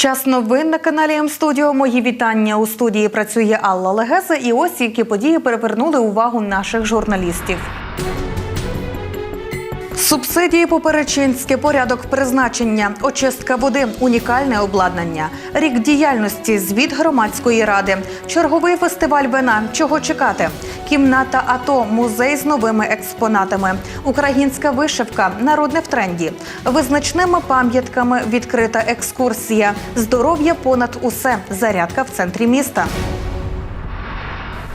Час новин на каналі М-студіо. Мої вітання у студії працює Алла Легеза. І ось які події перевернули увагу наших журналістів. Субсидії поперечинське, порядок призначення, очистка води, унікальне обладнання, рік діяльності, звіт громадської ради, черговий фестиваль вина. Чого чекати? Кімната АТО, музей з новими експонатами, українська вишивка, народне в тренді, визначними пам'ятками відкрита екскурсія, здоров'я понад усе, зарядка в центрі міста.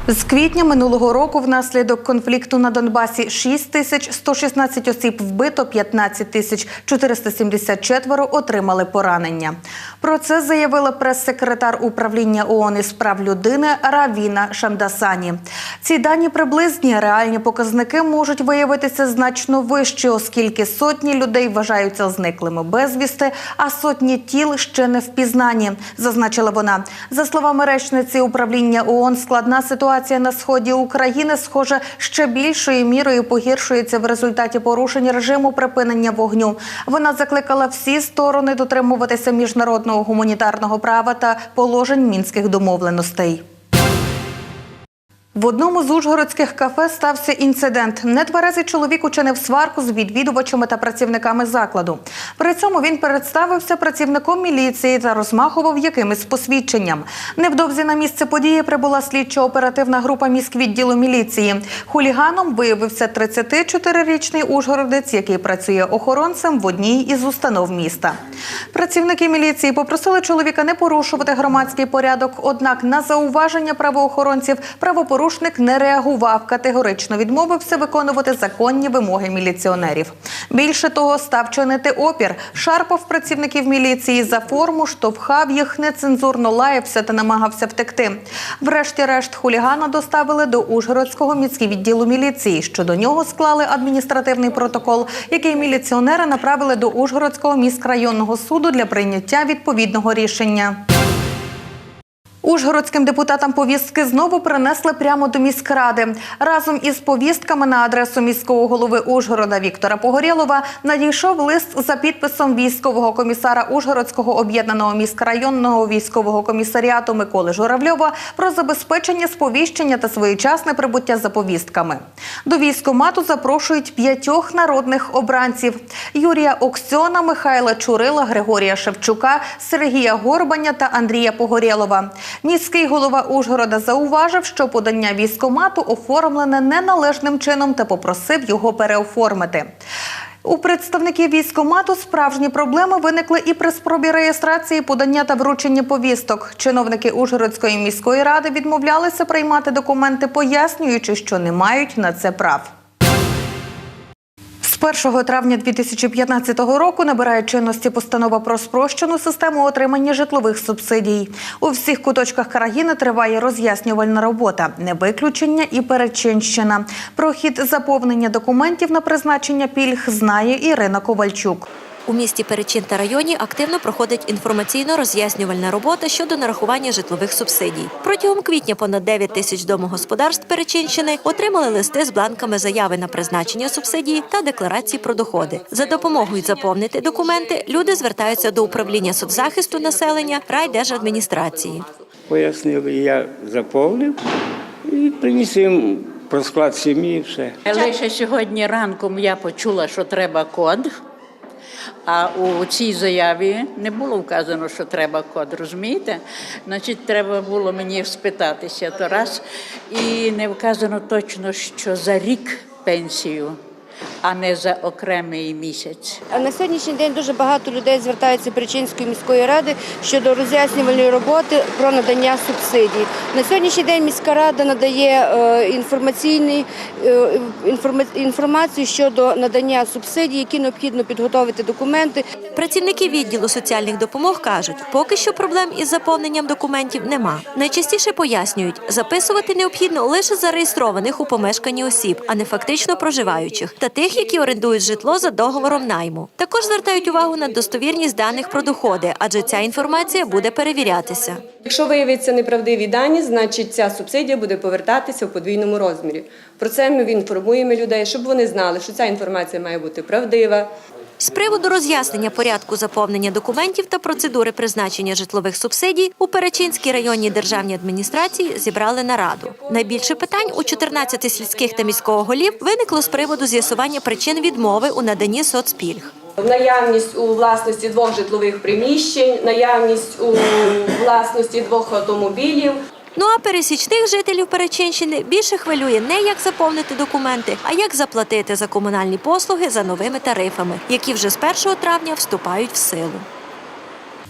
З квітня минулого року внаслідок конфлікту на Донбасі 6 тисяч 116 осіб вбито, 15 тисяч 474 отримали поранення. Про це заявила прес-секретар управління ООН із прав людини Равіна Шамдасані. Ці дані приблизні, реальні показники можуть виявитися значно вищі, оскільки сотні людей вважаються зниклими безвісти, а сотні тіл ще не впізнані, зазначила вона. За словами речниці управління ООН, складна ситуація на сході України, схоже, ще більшою мірою погіршується в результаті порушень режиму припинення вогню. Вона закликала всі сторони дотримуватися міжнародного гуманітарного права та положень мінських домовленостей. В одному з ужгородських кафе стався інцидент. Нетверезий чоловік учинив сварку з відвідувачами та працівниками закладу. При цьому він представився працівником міліції та розмахував якимось посвідченням. Невдовзі на місце події прибула слідчо-оперативна група міськвідділу міліції. Хуліганом виявився 34-річний ужгородець, який працює охоронцем в одній із установ міста. Працівники міліції попросили чоловіка не порушувати громадський порядок. Однак на зауваження правоохоронців правопорушник не реагував, категорично відмовився виконувати законні вимоги міліціонерів. Більше того, став чинити опір, шарпав працівників міліції за форму, штовхав їх, нецензурно лаявся та намагався втекти. Врешті-решт хулігана доставили до Ужгородського міськвідділу міліції. Щодо нього склали адміністративний протокол, який міліціонери направили до Ужгородського міськрайонного суду для прийняття відповідного рішення. Ужгородським депутатам повістки знову принесли прямо до міськради. Разом із повістками на адресу міського голови Ужгорода Віктора Погорєлова надійшов лист за підписом військового комісара Ужгородського об'єднаного міськрайонного військового комісаріату Миколи Журавльова про забезпечення сповіщення та своєчасне прибуття за повістками. До військомату запрошують п'ятьох народних обранців: Юрія Оксьона, Михайла Чурила, Григорія Шевчука, Сергія Горбаня та Андрія Погорєлова. Міський голова Ужгорода зауважив, що подання військомату оформлене неналежним чином та попросив його переоформити. У представників військомату справжні проблеми виникли і при спробі реєстрації подання та вручення повісток. Чиновники Ужгородської міської ради відмовлялися приймати документи, пояснюючи, що не мають на це прав. З 1 травня 2015 року набирає чинності постанова про спрощену систему отримання житлових субсидій. У всіх куточках країни триває роз'яснювальна робота, не виключення і Перечинщина. Про хід заповнення документів на призначення пільг знає Ірина Ковальчук. У місті Перечин та районі активно проходить інформаційно-роз'яснювальна робота щодо нарахування житлових субсидій. Протягом квітня понад 9 тисяч домогосподарств Перечинщини отримали листи з бланками заяви на призначення субсидії та декларації про доходи. За допомогою заповнити документи люди звертаються до управління соцзахисту населення райдержадміністрації. Пояснили, я заповнив і приніс їм про склад сім'ї все. Лише сьогодні ранком я почула, що треба код. А у цій заяві не було вказано, що треба код, розумієте? Значить, треба було мені спитатися то раз. І не вказано точно, що за рік пенсію, а не за окремий місяць. А На сьогоднішній день дуже багато людей звертаються Причинської міської ради щодо роз'яснювальної роботи про надання субсидій. На сьогоднішній день міська рада надає е, інформаційний е, інформацію щодо надання субсидій, які необхідно підготовити документи. Працівники відділу соціальних допомог кажуть, поки що проблем із заповненням документів нема. Найчастіше пояснюють, записувати необхідно лише зареєстрованих у помешканні осіб, а не фактично проживаючих, та тих, які орендують житло за договором найму. Також звертають увагу на достовірність даних про доходи, адже ця інформація буде перевірятися. Якщо виявиться неправдиві дані, значить ця субсидія буде повертатися в подвійному розмірі. Про це ми інформуємо людей, щоб вони знали, що ця інформація має бути правдива. З приводу роз'яснення порядку заповнення документів та процедури призначення житлових субсидій у Перечинській районній державній адміністрації зібрали нараду. Найбільше питань у 14 сільських та міського голів виникло з приводу з'ясування причин відмови у наданні соцпільг. Наявність у власності двох житлових приміщень, наявність у власності двох автомобілів. Ну а пересічних жителів Перечинщини більше хвилює не як заповнити документи, а як заплатити за комунальні послуги за новими тарифами, які вже з 1 травня вступають в силу.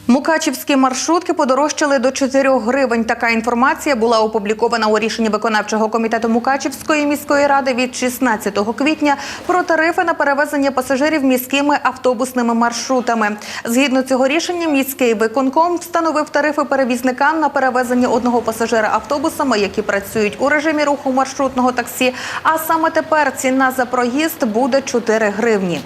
Мукачівські маршрутки подорожчали до 4 гривень. Така інформація була опублікована у рішенні виконавчого комітету Мукачівської міської ради від 16 квітня про тарифи на перевезення пасажирів міськими автобусними маршрутами. Згідно цього рішення, міський виконком встановив тарифи перевізникам на перевезення одного пасажира автобусами, які працюють у режимі руху маршрутного таксі. А саме тепер ціна за проїзд буде 4 гривні.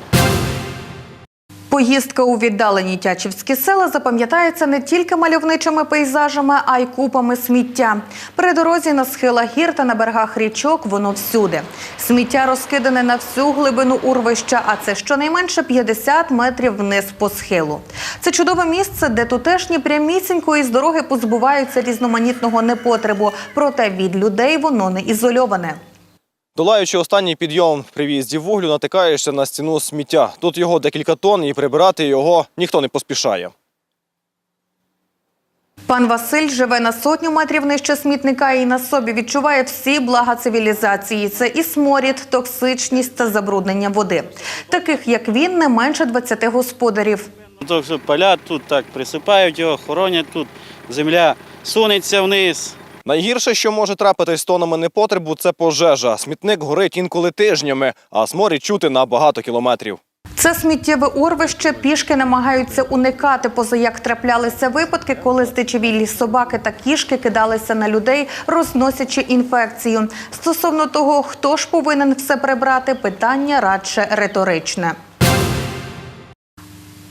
Поїздка у віддалені Тячівські села запам'ятається не тільки мальовничими пейзажами, а й купами сміття. При дорозі на схилах гір та на берегах річок воно всюди. Сміття розкидане на всю глибину урвища, а це щонайменше 50 метрів вниз по схилу. Це чудове місце, де тутешні прямісінько із дороги позбуваються різноманітного непотребу. Проте від людей воно не ізольоване. Долаючи останній підйом при в'їзді вуглю, натикаєшся на стіну сміття. Тут його декілька тонн, і прибирати його ніхто не поспішає. Пан Василь живе на сотню метрів нижче смітника і на собі відчуває всі блага цивілізації. Це і сморід, токсичність та забруднення води. Таких як він, не менше 20 господарів. То палять тут, так присипають його, хоронять тут, земля сунеться вниз. Найгірше, що може трапитись з тонами непотребу, це пожежа. Смітник горить інколи тижнями, а сморід чути на багато кілометрів. Це сміттєве урвище пішки намагаються уникати, поза як траплялися випадки, коли здичевілі собаки та кішки кидалися на людей, розносячи інфекцію. Стосовно того, хто ж повинен все прибрати, питання радше риторичне.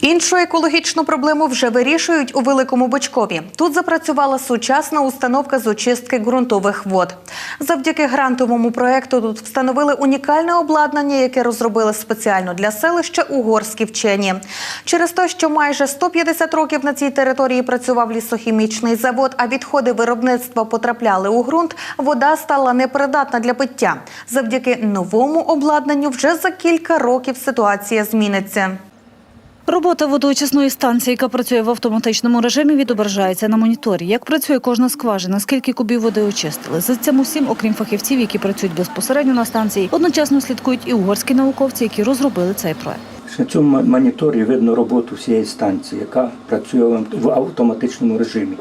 Іншу екологічну проблему вже вирішують у Великому Бочкові. Тут запрацювала сучасна установка з очистки ґрунтових вод. Завдяки грантовому проекту тут встановили унікальне обладнання, яке розробили спеціально для селища угорські вчені. Через те, що майже 150 років на цій території працював лісохімічний завод, а відходи виробництва потрапляли у ґрунт, вода стала непридатна для пиття. Завдяки новому обладнанню вже за кілька років ситуація зміниться. Робота водоочисної станції, яка працює в автоматичному режимі, відображається на моніторі. Як працює кожна скважина, скільки кубів води очистили. За цим усім, окрім фахівців, які працюють безпосередньо на станції, одночасно слідкують і угорські науковці, які розробили цей проект. На цьому моніторі видно роботу всієї станції, яка працює в автоматичному режимі.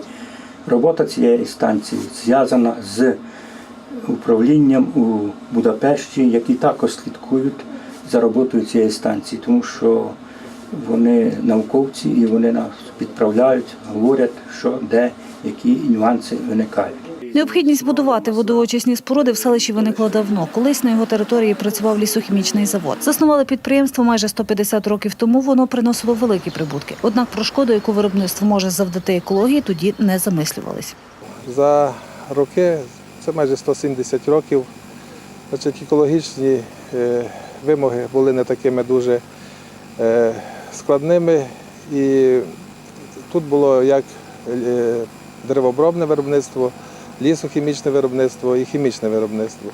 Робота цієї станції зв'язана з управлінням у Будапешті, які також слідкують за роботою цієї станції, тому що вони науковці і вони нас підправляють, говорять, що де які нюанси виникають. Необхідність будувати водоочисні споруди в селищі виникла давно. Колись на його території працював лісохімічний завод. Заснували підприємство майже 150 років тому. Воно приносило великі прибутки. Однак про шкоду, яку виробництво може завдати екології, тоді не замислювались. За роки, це майже 170 років, значить, екологічні е, вимоги були не такими дуже е, складними. І тут було як е, деревообробне виробництво, лісохімічне виробництво і хімічне виробництво.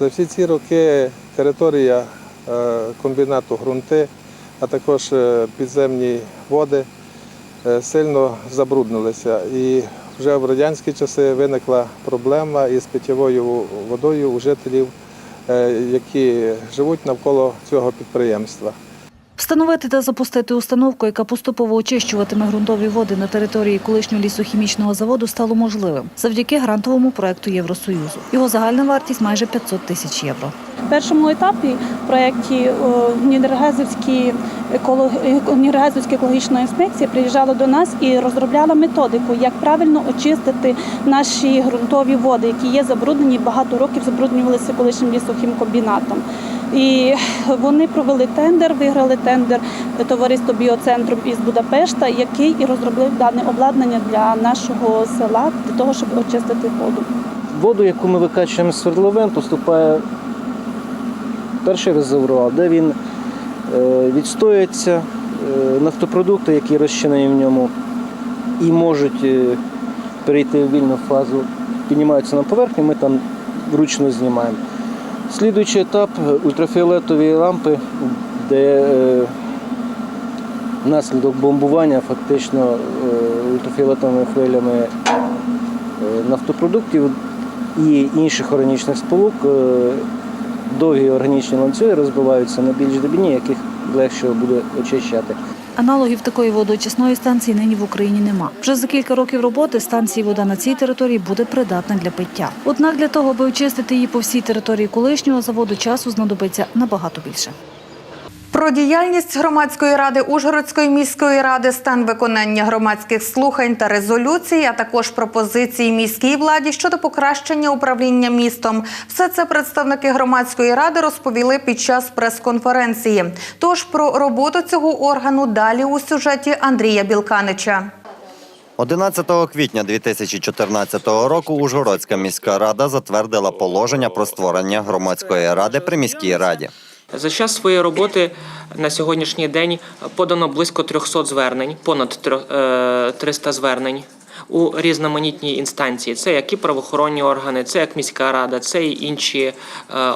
За всі ці роки територія е, комбінату ґрунти, а також е, підземні води сильно забруднилися. І вже в радянські часи виникла проблема із питьовою водою у жителів, які живуть навколо цього підприємства. Встановити та запустити установку, яка поступово очищуватиме ґрунтові води на території колишнього лісохімічного заводу, стало можливим завдяки грантовому проекту Євросоюзу. Його загальна вартість майже 500 тисяч євро. В першому етапі проєкті Нідергазівські Нідергазівська екологічна інспекція приїжджала до нас і розробляла методику, як правильно очистити наші ґрунтові води, які є забруднені багато років забруднювалися колишнім лісохімкомбінатом. І вони провели тендер, виграли тендер товариство біоцентру із Будапешта, який і розробив дане обладнання для нашого села для того, щоб очистити воду. Воду, яку ми викачуємо з свердловин, поступає перший резервуар, де він е, відстоюється, е, нафтопродукти, які розчинені в ньому, і можуть е, перейти в вільну фазу, піднімаються на поверхню, ми там вручну знімаємо. Слідуючий етап е, ультрафіолетові лампи, де е, внаслідок бомбування фактично е, ультрафіолетовими хвилями нафтопродуктів і інших органічних сполук довгі органічні ланцюги розбиваються на більш дрібні, яких легше буде очищати. Аналогів такої водоочисної станції нині в Україні нема. Вже за кілька років роботи станції вода на цій території буде придатна для пиття. Однак для того, аби очистити її по всій території колишнього заводу, часу знадобиться набагато більше. Про діяльність громадської ради Ужгородської міської ради, стан виконання громадських слухань та резолюцій, а також пропозиції міській владі щодо покращення управління містом. Все це представники громадської ради розповіли під час прес-конференції. Тож про роботу цього органу далі у сюжеті Андрія Білканича. 11 квітня 2014 року Ужгородська міська рада затвердила положення про створення громадської ради при міській раді. За час своєї роботи на сьогоднішній день подано близько 300 звернень, понад трьох- е, 300 звернень у різноманітні інстанції. Це як і правоохоронні органи, це як міська рада, це і інші е,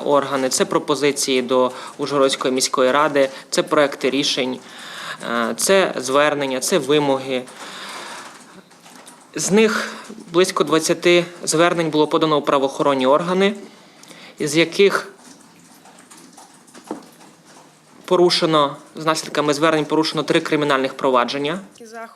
органи, це пропозиції до Ужгородської міської ради, це проекти рішень, е, це звернення, це вимоги. З них близько 20 звернень було подано у правоохоронні органи, із яких порушено з наслідками звернень порушено три кримінальних провадження.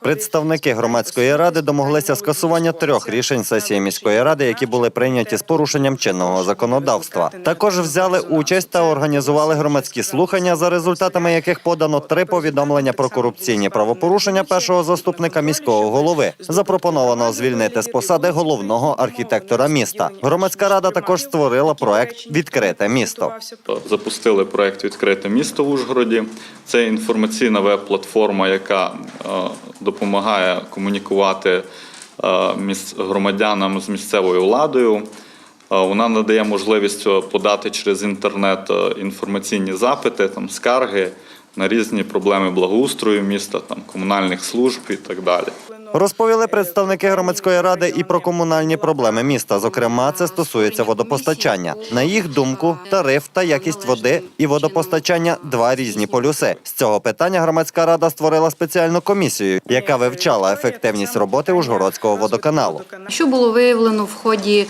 Представники громадської ради домоглися скасування трьох рішень сесії міської ради, які були прийняті з порушенням чинного законодавства. Також взяли участь та організували громадські слухання, за результатами яких подано три повідомлення про корупційні правопорушення першого заступника міського голови. Запропоновано звільнити з посади головного архітектора міста. Громадська рада також створила проект Відкрите місто. Запустили проект Відкрите місто в Ужгороді. Це інформаційна веб-платформа, яка е, допомагає комунікувати е, громадянам з місцевою владою. Е, Вона надає можливість подати через інтернет інформаційні запити, там скарги на різні проблеми благоустрою міста, там комунальних служб і так далі. Розповіли представники громадської ради і про комунальні проблеми міста. Зокрема, це стосується водопостачання. На їх думку, тариф та якість води і водопостачання два різні полюси. З цього питання громадська рада створила спеціальну комісію, яка вивчала ефективність роботи Ужгородського водоканалу. Що було виявлено в ході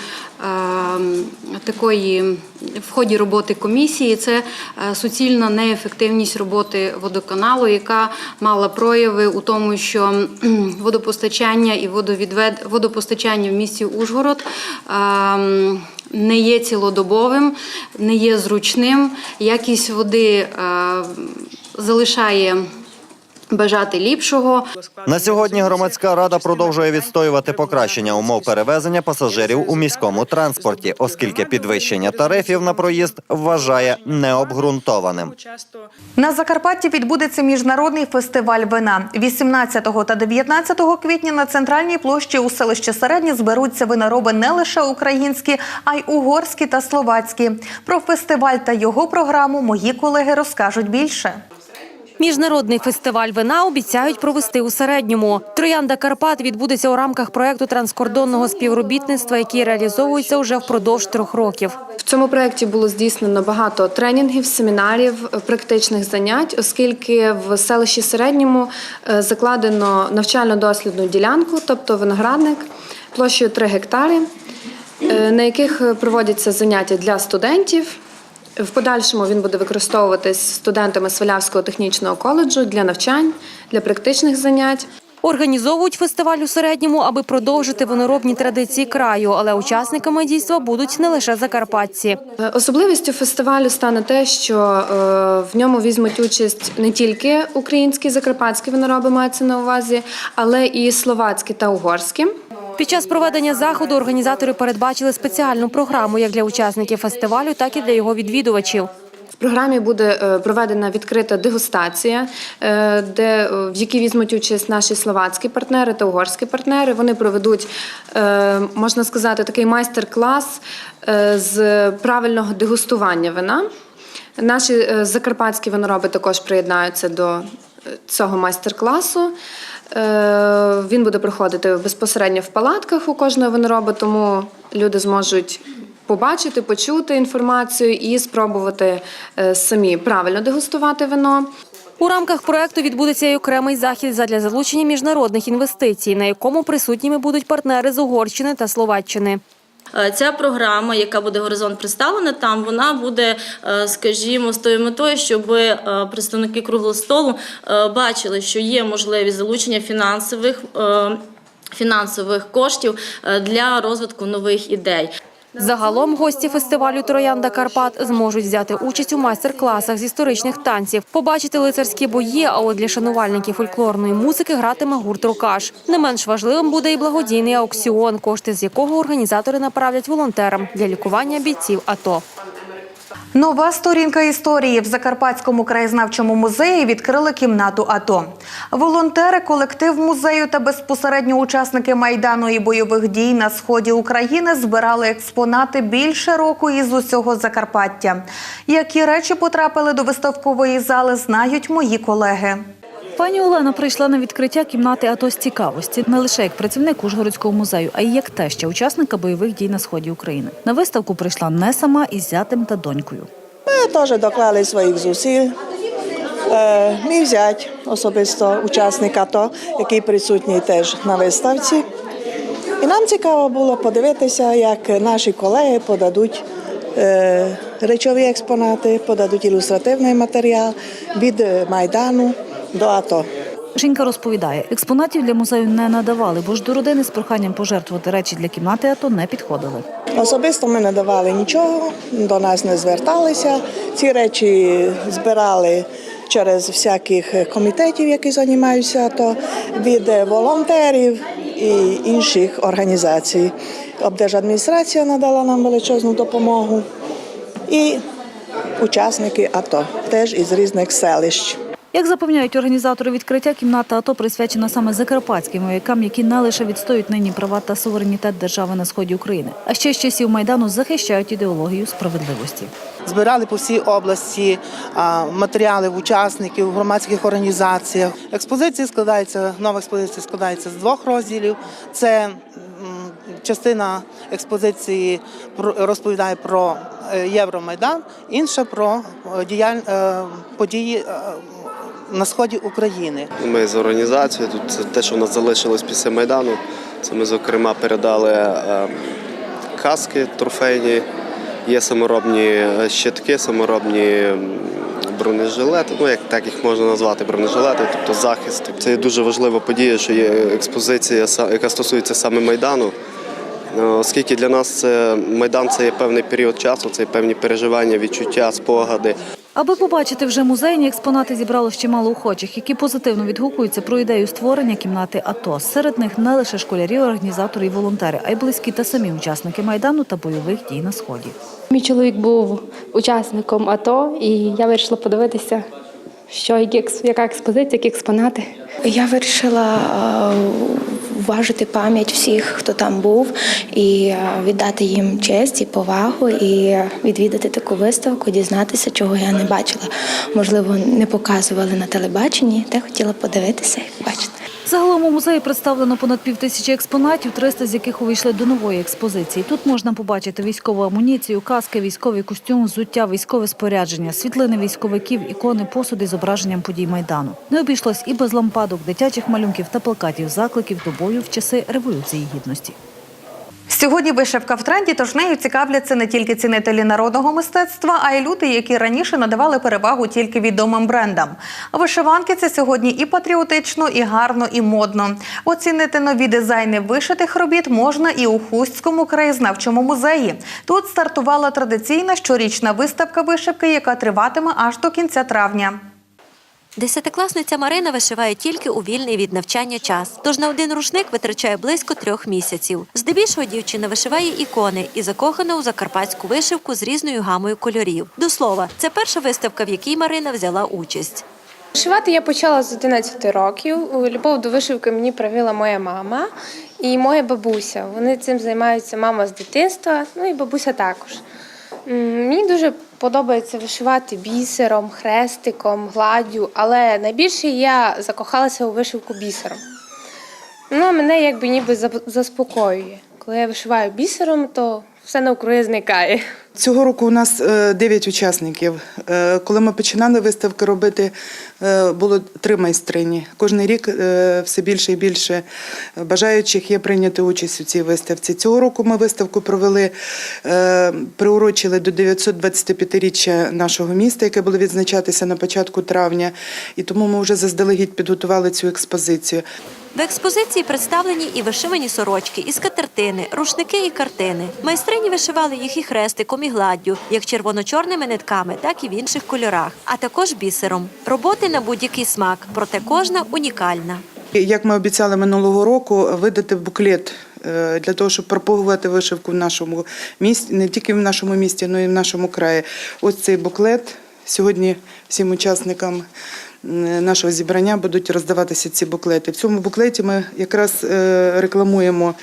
такої в ході роботи комісії, це е, суцільна неефективність роботи водоканалу, яка мала прояви у тому, що водопостачання і водовідвед водопостачання в місті Ужгород. е, Не є цілодобовим, не є зручним. Якість води е, залишає бажати ліпшого. На сьогодні громадська рада продовжує відстоювати покращення умов перевезення пасажирів у міському транспорті, оскільки підвищення тарифів на проїзд вважає необґрунтованим. На Закарпатті відбудеться міжнародний фестиваль вина. 18 та 19 квітня на центральній площі у селищі Середні зберуться винороби не лише українські, а й угорські та словацькі. Про фестиваль та його програму мої колеги розкажуть більше. Міжнародний фестиваль вина обіцяють провести у середньому. Троянда Карпат відбудеться у рамках проекту транскордонного співробітництва, який реалізовується вже впродовж трьох років. В цьому проєкті було здійснено багато тренінгів, семінарів, практичних занять, оскільки в селищі Середньому е, закладено навчально-дослідну ділянку, тобто виноградник площею 3 гектари, е, на яких проводяться заняття для студентів. В подальшому він буде використовуватись студентами Свалявського технічного коледжу для навчань, для практичних занять. Організовують фестиваль у середньому, аби продовжити виноробні традиції краю, але учасниками дійства будуть не лише закарпатці. Е, Особливістю фестивалю стане те, що е, в ньому візьмуть участь не тільки українські закарпатські винороби, мається на увазі, але і словацькі та угорські. Під час проведення заходу організатори передбачили спеціальну програму як для учасників фестивалю, так і для його відвідувачів. В програмі буде е, проведена відкрита дегустація, е, де е, в якій візьмуть участь наші словацькі партнери та угорські партнери. Вони проведуть, можна сказати, такий майстер-клас з правильного дегустування вина. Наші закарпатські винороби також приєднаються до цього майстер-класу. Е, Він буде проходити безпосередньо в палатках у кожного винороба, тому люди зможуть побачити, почути інформацію і спробувати е, самі правильно дегустувати вино. У рамках проекту відбудеться й окремий захід задля залучення міжнародних інвестицій, на якому присутніми будуть партнери з Угорщини та Словаччини. Е, Ця програма, яка буде горизонт представлена там, вона буде, е, скажімо, з тою метою, щоб е, представники круглого столу бачили, що є можливість залучення фінансових. Фінансових коштів для розвитку нових ідей. Загалом гості фестивалю Троянда Карпат зможуть взяти участь у майстер-класах з історичних танців, побачити лицарські бої. А от для шанувальників фольклорної музики гратиме гурт рукаш. Не менш важливим буде і благодійний аукціон, кошти з якого організатори направлять волонтерам для лікування бійців АТО. Нова сторінка історії в Закарпатському краєзнавчому музеї відкрили кімнату АТО. Волонтери, колектив музею та безпосередньо учасники майдану і бойових дій на сході України збирали експонати більше року із усього Закарпаття. Які речі потрапили до виставкової зали, знають мої колеги. Пані Олена прийшла на відкриття кімнати АТО з цікавості не лише як працівник Ужгородського музею, а й як теща учасника бойових дій на сході України. На виставку прийшла не сама із зятем та донькою. Ми теж доклали своїх зусиль. Е, Мій взять особисто учасник АТО, який присутній теж на виставці. І нам цікаво було подивитися, як наші колеги подадуть е, речові експонати, подадуть ілюстративний матеріал від Майдану до АТО. Жінка розповідає, експонатів для музею не надавали, бо ж до родини з проханням пожертвувати речі для кімнати АТО не підходили. Особисто ми не давали нічого, до нас не зверталися. Ці речі збирали через всяких комітетів, які займаються АТО, від волонтерів і інших організацій. Обдержадміністрація надала нам величезну допомогу. І учасники АТО теж із різних селищ. Як запевняють організатори відкриття, кімната АТО присвячена саме закарпатським воякам, які не лише відстоюють нині права та суверенітет держави на сході України, а ще з часів майдану захищають ідеологію справедливості. Збирали по всій області матеріали в учасників, в громадських організаціях. Експозиція складається, нова експозиція складається з двох розділів. Це частина експозиції розповідає про е, Євромайдан, інша про е, е, події на сході України. Ми з організацією, тут те, що в нас залишилось після Майдану. Це ми, зокрема, передали е, каски трофейні, є саморобні е, щитки, саморобні бронежилети, ну як так їх можна назвати, бронежилети, тобто захист. Це є дуже важлива подія, що є експозиція, яка стосується саме Майдану. Е, Оскільки для нас це Майдан це є певний період часу, це є певні переживання, відчуття, спогади. Аби побачити вже музейні експонати, зібрало ще мало охочих, які позитивно відгукуються про ідею створення кімнати АТО. Серед них не лише школярі, організатори і волонтери, а й близькі та самі учасники майдану та бойових дій на сході. Мій чоловік був учасником АТО, і я вирішила подивитися, що які яка експозиція, які експонати. Я вирішила е, уважити пам'ять всіх, хто там був, і е, віддати їм честь і повагу, і відвідати таку виставку, дізнатися, чого я не бачила. Можливо, не показували на телебаченні, та хотіла подивитися і побачити. Загалом у музеї представлено понад півтисячі експонатів, 300 з яких увійшли до нової експозиції. Тут можна побачити військову амуніцію, каски, військовий костюм, взуття, військове спорядження, світлини військовиків, ікони, посуди зображенням подій Майдану. Не обійшлось і без лампадок, дитячих малюнків та плакатів закликів до бою в часи Революції Гідності. Сьогодні вишивка в тренді, тож нею цікавляться не тільки цінителі народного мистецтва, а й люди, які раніше надавали перевагу тільки відомим брендам. Вишиванки це сьогодні і патріотично, і гарно, і модно. Оцінити нові дизайни вишитих робіт можна і у Хустському краєзнавчому музеї. Тут стартувала традиційна щорічна виставка вишивки, яка триватиме аж до кінця травня. Десятикласниця Марина вишиває тільки у вільний від навчання час. Тож на один рушник витрачає близько трьох місяців. Здебільшого дівчина вишиває ікони і закохана у закарпатську вишивку з різною гамою кольорів. До слова, це перша виставка, в якій Марина взяла участь. Вишивати я почала з 11 років. Любов до вишивки мені привила моя мама і моя бабуся. Вони цим займаються мама з дитинства, ну і бабуся також. Мені дуже подобається вишивати бісером, хрестиком, гладдю, але найбільше я закохалася у вишивку бісером. Вона мене якби ніби заспокоює. Коли я вишиваю бісером, то все навкруги зникає. Цього року у нас е, 9 учасників. Е, Коли ми починали виставки робити, е, було три майстрині. Кожний рік е, все більше і більше бажаючих є прийняти участь у цій виставці. Цього року ми виставку провели, е, приурочили до 925-річчя нашого міста, яке було відзначатися на початку травня. І тому ми вже заздалегідь підготували цю експозицію. В експозиції представлені і вишивані сорочки, і скатертини, рушники і картини. Майстрині вишивали їх і хрестиком, і гладдю, як червоно-чорними нитками, так і в інших кольорах, а також бісером. Роботи на будь-який смак, проте кожна унікальна. Як ми обіцяли минулого року, видати буклет е, для того, щоб пропагувати вишивку в нашому місті, не тільки в нашому місті, але й в нашому краї. Ось цей буклет. Сьогодні всім учасникам нашого зібрання будуть роздаватися ці буклети. В цьому буклеті ми якраз е, рекламуємо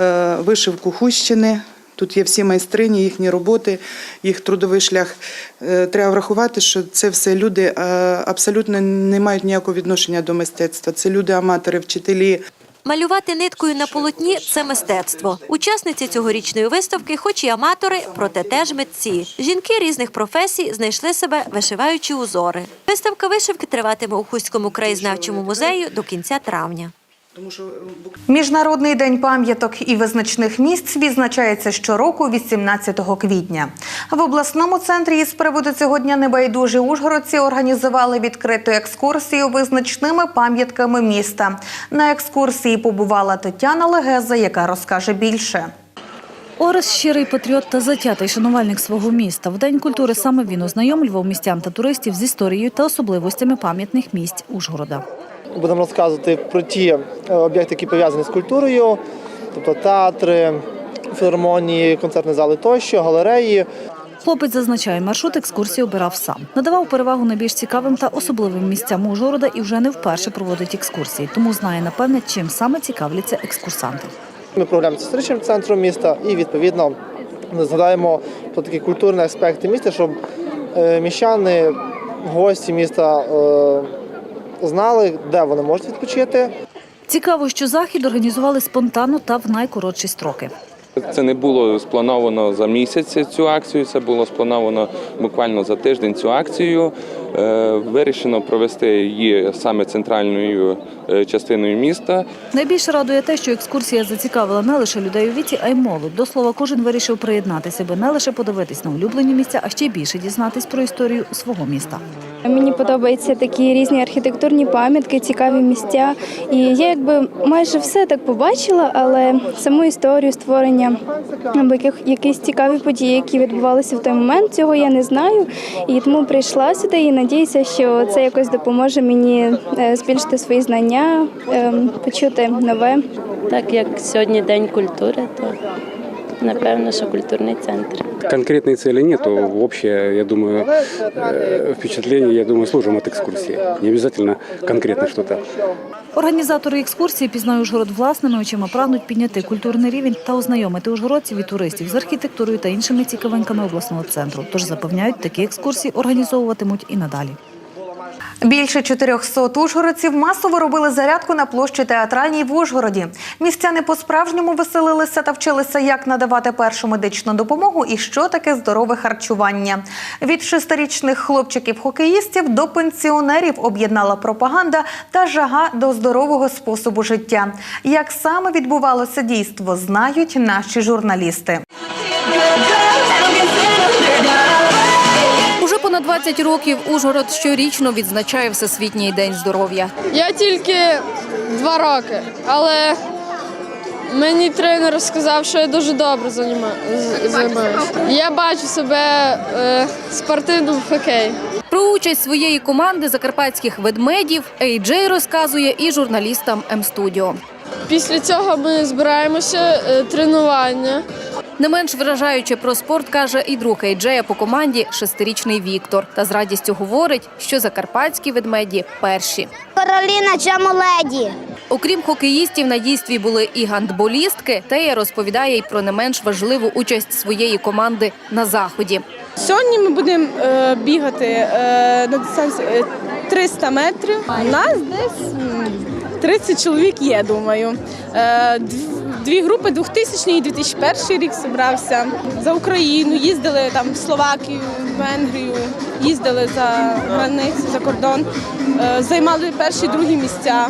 е, вишивку Хущини. Тут є всі майстрині, їхні роботи, їх трудовий шлях. Е, Треба врахувати, що це все люди е, абсолютно не мають ніякого відношення до мистецтва. Це люди, аматори, вчителі. Малювати ниткою на полотні це мистецтво. Учасниці цьогорічної виставки, хоч і аматори, проте теж митці. Жінки різних професій знайшли себе, вишиваючи узори. Виставка вишивки триватиме у Хуському краєзнавчому музею до кінця травня. Міжнародний день пам'яток і визначних місць відзначається щороку 18 квітня. В обласному центрі із приводу цього дня небайдужі ужгородці організували відкриту екскурсію визначними пам'ятками міста. На екскурсії побувала Тетяна Легеза, яка розкаже більше. Орес щирий патріот та затятий шанувальник свого міста. В День культури саме він ознайомлював містян та туристів з історією та особливостями пам'ятних місць Ужгорода. Будемо розказувати про ті е, об'єкти, які пов'язані з культурою, тобто театри, філармонії, концертні зали тощо, галереї. Хлопець зазначає, маршрут екскурсії обирав сам. Надавав перевагу найбільш цікавим та особливим місцям Ужгорода і вже не вперше проводить екскурсії, тому знає напевне, чим саме цікавляться екскурсанти. Ми програємося з історичним центром міста і відповідно згадаємо про такі культурні аспекти міста, щоб е, міщани, гості міста е, знали, де вони можуть відпочити. Цікаво, що захід організували спонтанно та в найкоротші строки. Це не було сплановано за місяць цю акцію, це було сплановано буквально за тиждень цю акцію. Е, Вирішено провести її саме центральною е, частиною міста. Найбільше радує те, що екскурсія зацікавила не лише людей у віці, а й молодь. До слова, кожен вирішив приєднатися, аби не лише подивитись на улюблені місця, а ще більше дізнатись про історію свого міста. Мені подобаються такі різні архітектурні пам'ятки, цікаві місця. І я якби майже все так побачила, але саму історію створення або яких якісь цікаві події, які відбувалися в той момент, цього я не знаю. І тому прийшла сюди і надіюся, що це якось допоможе мені е, збільшити свої знання, ем, почути нове. Так як сьогодні День культури, то напевно, що культурний центр. Конкретной цели нету. Общее, я думаю, э, впечатление, я думаю, служим от экскурсии. Не обязательно конкретно что-то. Організатори екскурсії «Пізнай Ужгород власними очима прагнуть підняти культурний рівень та ознайомити ужгородців і туристів з архітектурою та іншими цікавинками обласного центру. Тож запевняють, такі екскурсії організовуватимуть і надалі. Більше 400 ужгородців масово робили зарядку на площі театральній в Ужгороді. Містяни по-справжньому веселилися та вчилися, як надавати першу медичну допомогу і що таке здорове харчування. Від шестирічних хлопчиків-хокеїстів до пенсіонерів об'єднала пропаганда та жага до здорового способу життя. Як саме відбувалося дійство, знають наші журналісти. Понад 20 років Ужгород щорічно відзначає Всесвітній день здоров'я. Я тільки два роки, але мені тренер сказав, що я дуже добре займаюся. Я бачу себе е, спортивним в хокеї. Про участь своєї команди закарпатських ведмедів Ей-Джей розказує і журналістам М-студіо. Після цього ми збираємося е, тренування. Не менш вражаюче про спорт каже і друг Ейджея по команді шестирічний Віктор. Та з радістю говорить, що закарпатські ведмеді перші. Кароліна Чамоледі. Окрім хокеїстів, на дійстві були і гандболістки. Тея розповідає й про не менш важливу участь своєї команди на заході. Сьогодні ми будемо е, бігати е, на дистанції е, 300 метрів. У нас десь 30 чоловік є, думаю. Е, Дві групи 2000 і 2001 рік зібрався за Україну. Їздили там в Словакію, Венгрію, їздили за границю, за кордон, е, займали перші другі місця.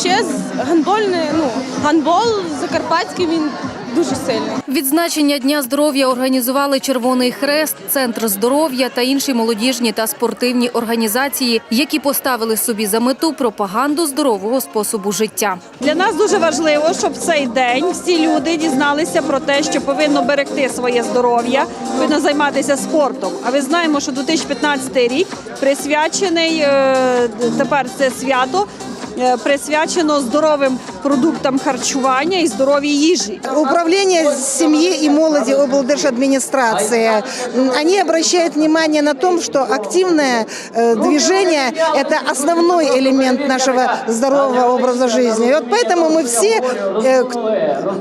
Ще з гандбольне, ну гандбол закарпатський він дуже сильний. Відзначення Дня здоров'я організували Червоний Хрест, Центр здоров'я та інші молодіжні та спортивні організації, які поставили собі за мету пропаганду здорового способу життя. Для нас дуже важливо, щоб в цей день всі люди дізналися про те, що повинно берегти своє здоров'я, повинно займатися спортом. А ви знаємо, що 2015 рік присвячений е, тепер це свято. е, Присвячено здоровим продуктам харчування і здоровій їжі. Управление семьи и молоди облдержадминистрации, м, они обращают внимание на том, что активное э, движение – это основной элемент нашего здорового образа жизни. И вот поэтому мы все э, к-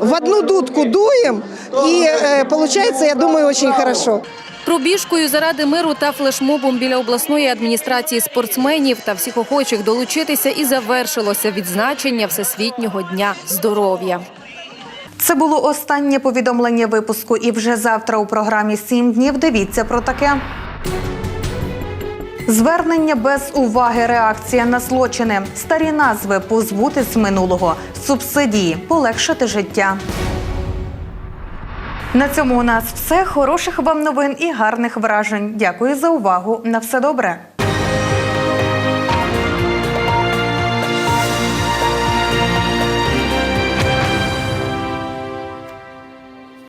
в одну дудку дуем, и э, получается, я думаю, очень хорошо. Пробіжкою заради миру та флешмобом біля обласної адміністрації спортсменів та всіх охочих долучитися і завершилося відзначення Всесвітнього дня здоров'я. Це було останнє повідомлення випуску. І вже завтра у програмі «7 днів дивіться про таке. Звернення без уваги, реакція на злочини, старі назви позбутись минулого, субсидії, полегшити життя. На цьому у нас все. Хороших вам новин і гарних вражень. Дякую за увагу. На все добре.